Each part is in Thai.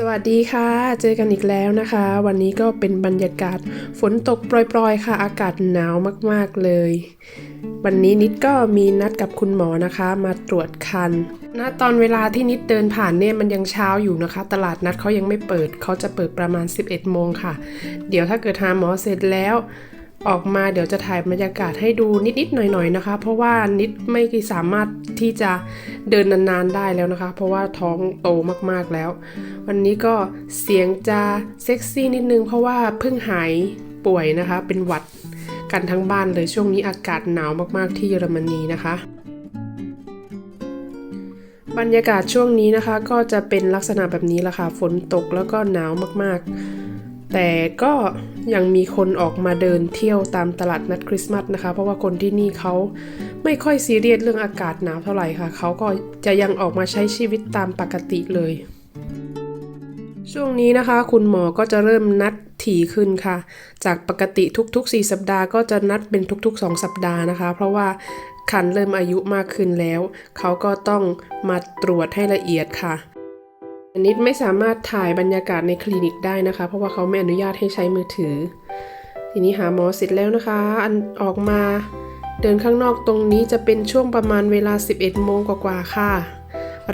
สวัสดีค่ะ เจอกันอีกแล้วนะคะ วันนี้ก็เป็นบรรยากาศฝนตกโปรยๆ ค่ะ อากาศหนาวมากๆเลย วันนี้นิดก็มีนัดกับคุณหมอนะคะ มาตรวจคันณตอนเวลาที่นิดเดินผ่านเนี่ยมันยังเช้าอยู่นะคะ ตลาดนัดเขายังไม่เปิดเขาจะเปิดประมาณ 11โมงค่ะ เดี๋ยวถ้าเกิดหาหมอเสร็จแล้ว ออกมาเดี๋ยวจะถ่ายบรรยากาศให้ดูนิดๆหน่อยๆนะคะ เพราะว่านิดไม่สามารถที่จะเดินนานๆได้แล้วนะคะ เพราะว่าท้องโตมากๆแล้ว วันนี้ก็เสียงจะเซ็กซี่นิดนึง เพราะว่าเพิ่งหายป่วยนะคะ เป็นหวัดกันทั้งบ้านเลยช่วงนี้อากาศหนาวมากๆที่เยอรมนีนะคะ บรรยากาศช่วงนี้นะคะ ก็จะเป็นลักษณะแบบนี้ละค่ะฝนตกแล้วก็หนาวมากๆ แต่ก็ยังมีคนออกมาเดินเที่ยวตามตลาดนัดคริสต์มาสนะคะ เพราะว่าคนที่นี่เขาไม่ค่อยซีเรียสเรื่องอากาศหนาวเท่าไหร่ค่ะ เขาก็จะยังออกมาใช้ชีวิตตามปกติเลย ช่วงนี้นะคะ คุณหมอก็จะเริ่มนัดถี่ขึ้นค่ะ จากปกติทุกๆ 4 สัปดาห์ก็จะนัดเป็นทุกๆ 2 สัปดาห์นะคะ เพราะว่าคันเริ่มอายุมากขึ้นแล้ว เขาก็ต้องมาตรวจให้ละเอียดค่ะ นิดไม่สามารถถ่ายบรรยากาศในคลินิกได้นะคะ เพราะว่าเขาไม่อนุญาตให้ใช้มือถือ ทีนี้หาหมอเสร็จแล้วนะคะ อันออกมา เดินข้างนอกตรงนี้จะเป็นช่วงประมาณเวลา 11 โมงกว่าๆค่ะ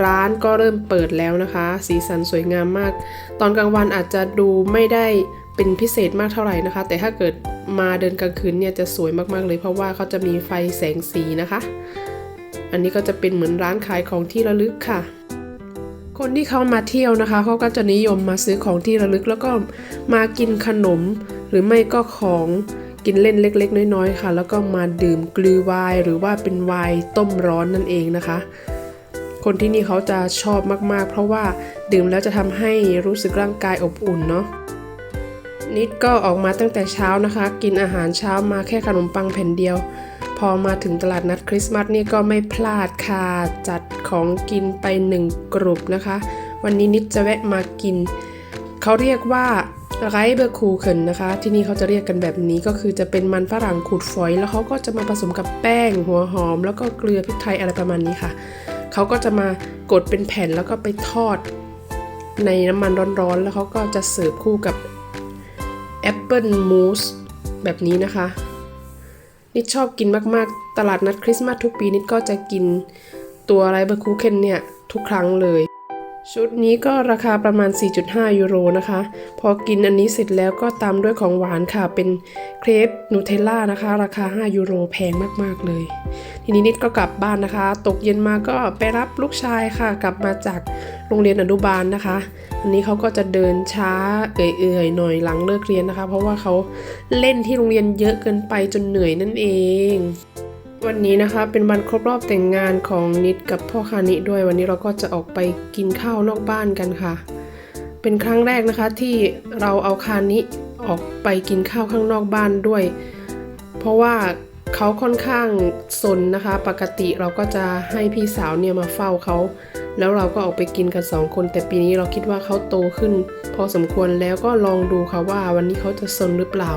ร้านก็เริ่มเปิดแล้วนะคะ สีสันสวยงามมาก ตอนกลางวันอาจจะดูไม่ได้เป็นพิเศษมากเท่าไหร่นะคะ แต่ถ้าเกิดมาเดินกลางคืนเนี่ยจะสวยมากๆเลย เพราะว่าเขาจะมีไฟแสงสีนะคะ อันนี้ก็จะเป็นเหมือนร้านขายของที่ระลึกค่ะ คนที่เขามาเที่ยวนะคะเขาก็จะนิยมมาซื้อของที่ระลึกแล้วก็มากินขนม หรือไม่ก็ของกินเล่นเล็ก ๆ น้อยๆค่ะ แล้วก็มาดื่มกลือไวน์หรือว่าเป็นไวน์ต้มร้อนนั่นเองนะคะ คนที่นี่เขาจะชอบมากๆ เพราะว่าดื่มแล้วจะทำให้รู้สึกร่างกายอบอุ่นเนาะนิดก็ออกมาตั้งแต่เช้านะคะ กินอาหารเช้ามาแค่ขนมปังแผ่นเดียว พอมาถึงตลาดนัดคริสต์มาสนี่ก็ไม่พลาดค่ะจัดของกินไปหนึ่งกรุบนะคะ วันนี้นิดจะแวะมากิน เขาเรียกว่าไรเบอร์คูเคินนะคะ ที่นี่เขาจะเรียกกันแบบนี้ก็คือจะเป็นมันฝรั่งขูดฝอย แล้วเขาก็จะมาผสมกับแป้ง หัวหอม แล้วก็เกลือพริกไทยอะไรประมาณนี้ค่ะ เขาก็จะมากดเป็นแผ่นแล้วก็ไปทอด ในน้ำมันร้อนๆ แล้วเขาก็จะเสิร์ฟคู่กับแอปเปิลมูสแบบนี้นะคะ นิดชอบกินมากๆ ตลาดนัดคริสต์มาสทุกปีนิดก็จะกินตัวไรเบอร์คูเคนเนี่ยทุกครั้งเลย ชุดนี้ก็ราคาประมาณ 4.5 ยูโรนะคะ พอกินอันนี้เสร็จแล้วก็ตามด้วยของหวานค่ะ เป็นเครปนูเทลล่านะคะ ราคา 5 ยูโรแพงมากๆเลย ทีนี้นิดก็กลับบ้านนะคะ ตกเย็นมาก็ไปรับลูกชายค่ะ กลับมาจากโรงเรียนอนุบาลนะคะ อันนี้เขาก็จะเดินช้าเอื่อยๆหน่อยหลังเลิกเรียนนะคะ เพราะว่าเขาเล่นที่โรงเรียนเยอะเกินไปจนเหนื่อยนั่นเอง วันนี้นะคะเป็นวันครบรอบแต่งงานของนิดกับพ่อคานิด้วยวันนี้เราก็จะออกไปกินข้าวนอกบ้านกันค่ะ เป็นครั้งแรกนะคะที่เราเอาคานิออกไปกินข้าวข้างนอกบ้านด้วย เพราะว่าเขาค่อนข้างสนนะคะ ปกติเราก็จะให้พี่สาวเนี่ยมาเฝ้าเขาแล้วเราก็ออกไปกินกันสองคน แต่ปีนี้เราคิดว่าเขาโตขึ้น พอสมควรแล้วก็ลองดูค่ะว่าวันนี้เขาจะสนหรือเปล่า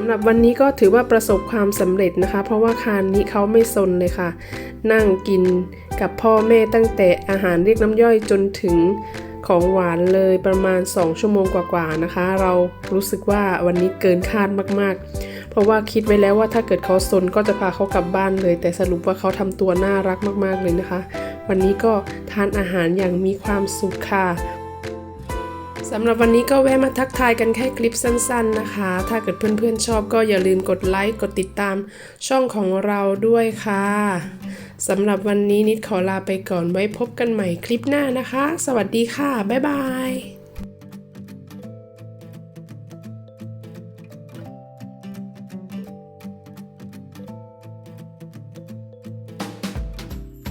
ำหรับวันนี้ก็ถือว่าประสบความสำเร็จนะคะ เพราะว่าคานนี้เขาไม่สนเลยค่ะ นั่งกินกับพ่อแม่ตั้งแต่อาหารเรียกน้ำย่อยจนถึงของหวานเลยประมาณ 2 ชั่วโมงกว่าๆนะคะ เรารู้สึกว่าวันนี้เกินคาดมากๆ เพราะว่าคิดไว้แล้วว่าถ้าเกิดเขาสนก็จะพาเขากลับบ้านเลย แต่สรุปว่าเขาทำตัวน่ารักมากๆเลยนะคะ วันนี้ก็ทานอาหารอย่างมีความสุขค่ะ สำหรับวันนี้ก็แวะมาทักทายกันแค่คลิปสั้นๆนะคะ ถ้าเกิดเพื่อนๆชอบก็อย่าลืมกดไลค์ กดติดตามช่องของเราด้วยค่ะสำหรับวันนี้นิดขอลาไปก่อนไว้พบกันใหม่คลิปหน้านะคะ สวัสดีค่ะ บ๊ายบาย